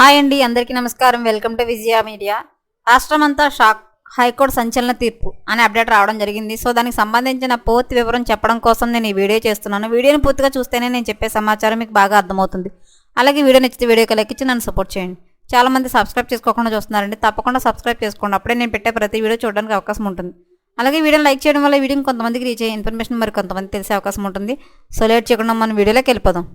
Hi అండి అందరికీ నమస్కారం. Welcome to Vijaya media. రాష్ట్రమంతా షాక్ హైకోర్టు సంచలన తీర్పు అనే అప్డేట్ రావడం జరిగింది. సో దానికి సంబంధించిన పూర్తి వివరం చెప్పడం కోసం నేను ఈ వీడియో చేస్తున్నాను. వీడియోని పూర్తిగా చూస్తేనే నేను చెప్పే సమాచారం మీకు బాగా అర్థమవుతుంది. అలాగే వీడియో నచ్చితే వీడియోకి లైక్ ఇచ్చి నన్ను సపోర్ట్ చేయండి. చాలామంది సబ్స్క్రైబ్ చేసుకోకుండా చూస్తున్నారండి. తప్పకుండా సబ్స్క్రైబ్ చేసుకోండి. అప్పుడే నేను పెట్టే ప్రతి వీడియో చూడడానికి అవకాశం ఉంటుంది. అలాగే వీడియోని లైక్ చేయడం వల్ల వీడియో కొంతమందికి రీచ్ అయ్యే ఇన్ఫర్మేషన్ మరి కొంతమంది తెలిసే అవకాశం ఉంటుంది. సో లేట్ చేయకుండా మనం వీడియోలోకి వెళ్ళిపోదాం.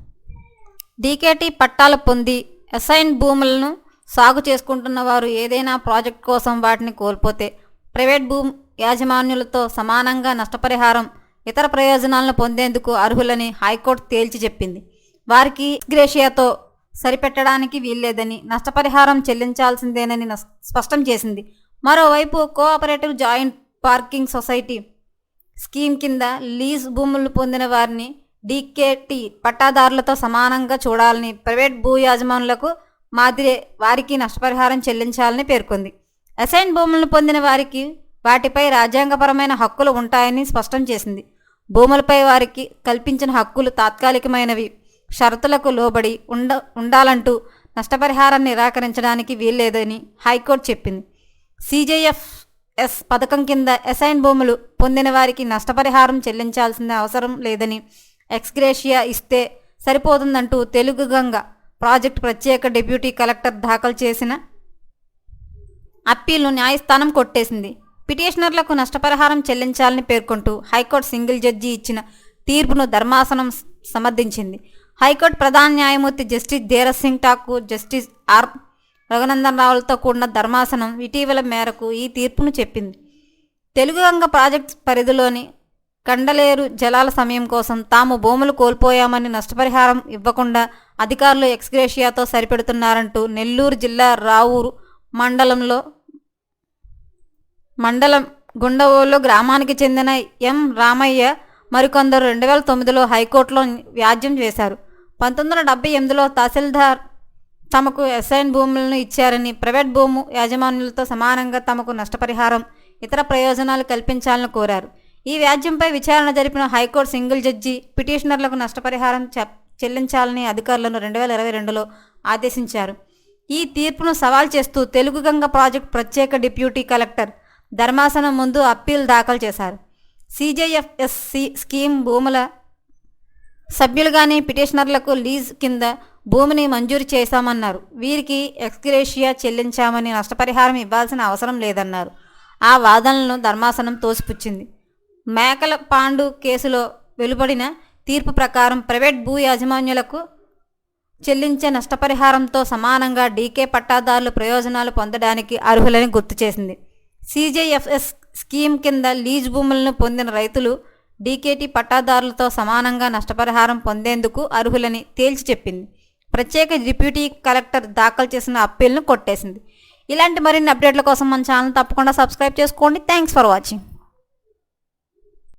డీకేటీ పట్టాలు పొంది అసైన్ భూములను సాగు చేసుకుంటున్న వారు ఏదైనా ప్రాజెక్ట్ కోసం వాటిని కోల్పోతే ప్రైవేట్ భూమి యాజమాన్యులతో సమానంగా నష్టపరిహారం ఇతర ప్రయోజనాలను పొందేందుకు అర్హులని హైకోర్టు తేల్చి చెప్పింది. వారికి గ్రేషియాతో సరిపెట్టడానికి వీల్లేదని నష్టపరిహారం చెల్లించాల్సిందేనని స్పష్టం చేసింది. మరోవైపు cooperative joint parking society scheme కింద లీజ్ భూములు పొందిన వారిని డీకేటీ పట్టాదారులతో సమానంగా చూడాలని ప్రైవేట్ భూ యాజమానులకు మాదిరే వారికి నష్టపరిహారం చెల్లించాలని పేర్కొంది. అసైన్ భూములను పొందిన వారికి వాటిపై రాజ్యాంగపరమైన హక్కులు ఉంటాయని స్పష్టం చేసింది. భూములపై వారికి కల్పించిన హక్కులు తాత్కాలికమైనవి. షరతులకు లోబడి ఉండ ఉండాలంటూ నష్టపరిహారాన్ని నిరాకరించడానికి వీల్లేదని హైకోర్టు చెప్పింది. సిజేఎఫ్ ఎస్ పథకం కింద అసైన్ భూములు పొందిన వారికి నష్టపరిహారం చెల్లించాల్సిన అవసరం లేదని ఎక్స్గ్రేషియా ఇస్తే సరిపోతుందంటూ తెలుగు గంగ ప్రాజెక్ట్ ప్రత్యేక డిప్యూటీ కలెక్టర్ దాఖలు చేసిన అప్పీల్ను న్యాయస్థానం కొట్టేసింది. పిటిషనర్లకు నష్టపరిహారం చెల్లించాలని పేర్కొంటూ హైకోర్టు సింగిల్ జడ్జి ఇచ్చిన తీర్పును ధర్మాసనం సమర్థించింది హైకోర్టు ప్రధాన న్యాయమూర్తి justice Dheeraj Singh Thakur justice R Raghunandan రావులతో కూడిన ధర్మాసనం ఇటీవల మేరకు ఈ తీర్పును చెప్పింది. తెలుగు రంగ ప్రాజెక్ట్ పరిధిలోని కండలేరు జలాల సమయం కోసం తాము భూములు కోల్పోయామని నష్టపరిహారం ఇవ్వకుండా అధికారులు ఎక్స్గ్రేషియాతో సరిపెడుతున్నారంటూ నెల్లూరు జిల్లా రావూరు మండలంలో మండలం గుండవోలు గ్రామానికి చెందిన ఎం రామయ్య మరికొందరు రెండు వేల తొమ్మిదిలో హైకోర్టులో వ్యాజ్యం చేశారు. పంతొమ్మిది వందల డెబ్బై ఎనిమిదిలో తహసీల్దార్ తమకు అసైన్ భూములను ఇచ్చారని ప్రైవేట్ భూము యాజమాన్యులతో సమానంగా తమకు నష్టపరిహారం ఇతర ప్రయోజనాలు కల్పించాలని కోరారు. ఈ వ్యాజ్యంపై విచారణ జరిపిన హైకోర్టు సింగిల్ జడ్జి పిటిషనర్లకు నష్టపరిహారం చెల్లించాలని అధికారులను రెండు వేల ఇరవై రెండులో ఆదేశించారు. ఈ తీర్పును సవాల్ చేస్తూ తెలుగు గంగ ప్రాజెక్ట్ ప్రత్యేక డిప్యూటీ కలెక్టర్ ధర్మాసనం ముందు అప్పీల్ దాఖలు చేశారు. సిజేఎఫ్ఎస్సి స్కీమ్ భూముల సభ్యులుగానే పిటిషనర్లకు లీజ్ కింద భూమిని మంజూరు చేశామన్నారు. వీరికి ఎక్స్గ్రేషియా చెల్లించామని నష్టపరిహారం ఇవ్వాల్సిన అవసరం లేదన్నారు. ఆ వాదనలను ధర్మాసనం తోసిపుచ్చింది. మేకల పాండు కేసులో వెలువడిన తీర్పు ప్రకారం ప్రైవేట్ భూ యాజమాన్యులకు చెల్లించే నష్టపరిహారంతో సమానంగా డీకే పట్టాదారులు ప్రయోజనాలు పొందడానికి అర్హులని గుర్తు చేసింది. సీజేఎఫ్ఎస్ స్కీమ్ కింద లీజ్ భూములను పొందిన రైతులు డీకేటీ పట్టాదారులతో సమానంగా నష్టపరిహారం పొందేందుకు అర్హులని తేల్చి చెప్పింది. ప్రత్యేక డిప్యూటీ కలెక్టర్ దాఖలు చేసిన అప్పీల్ను కొట్టేసింది. ఇలాంటి మరిన్ని అప్డేట్ల కోసం మన ఛానల్ తప్పకుండా సబ్స్క్రైబ్ చేసుకోండి. Thanks for watching.